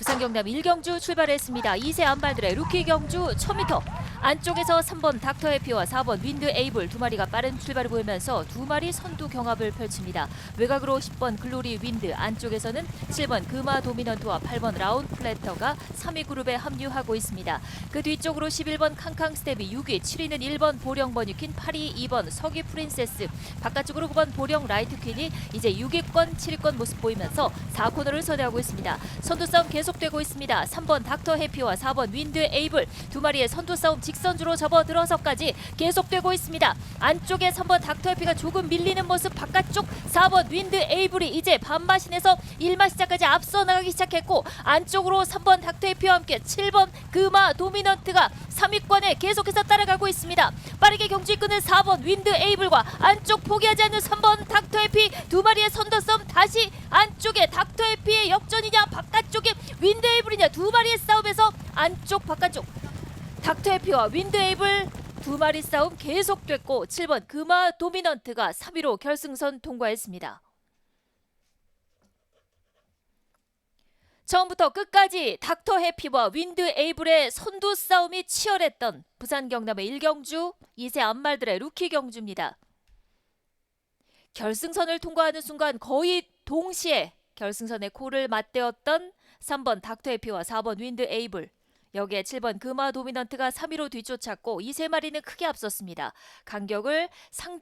부산 경남 1경주 출발했습니다. 2세 안발들의 루키 경주 1000m 안쪽에서 3번 닥터 해피와 4번 윈드 에이블 두 마리가 빠른 출발을 보이면서 두 마리 선두 경합을 펼칩니다. 외곽으로 10번 글로리 윈드 안쪽에서는 7번 금화 도미넌트와 8번 라운 플래터가 3위 그룹에 합류하고 있습니다. 그 뒤쪽으로 11번 캉캉 스텝이 6위, 7위는 1번 보령 버뉴킨, 8위 2번 서기 프린세스, 바깥쪽으로 9번 보령 라이트 퀸이 이제 6위권, 7위권 모습 보이면서 4코너를 선회하고 있습니다. 선두 싸움 계속되고 있습니다. 3번 닥터 해피와 4번 윈드 에이블 두 마리의 선두 싸움 직선주로 접어들어서까지 계속되고 있습니다. 안쪽에 3번 닥터 해피가 조금 밀리는 모습 바깥쪽 4번 윈드 에이블이 이제 반마신에서 1마 시작까지 앞서 나가기 시작했고 안쪽으로 3번 닥터 해피와 함께 7번 금마 도미넌트가 3위권에 계속해서 따라가고 있습니다. 빠르게 경주 이끄는 4번 윈드 에이블과 안쪽 포기하지 않는 3번 닥터 해피 두 마리의 싸움 다시 안쪽에 닥터 해피의 역전이냐 바깥쪽에 윈드 에이블이냐 두 마리의 싸움에서 안쪽 바깥쪽 닥터 해피와 윈드 에이블 두 마리 싸움 계속됐고 7번 금화 도미넌트가 3위로 결승선 통과했습니다. 처음부터 끝까지 닥터 해피와 윈드 에이블의 선두 싸움이 치열했던 부산 경남의 일경주 2세 안말들의 루키 경주입니다. 결승선을 통과하는 순간 거의 동시에 결승선의 코를 맞대었던 3번 닥터 해피와 4번 윈드 에이블 여기에 7번 금화 도미넌트가 3위로 뒤쫓았고 이 세 마리는 크게 앞섰습니다. 간격을 상당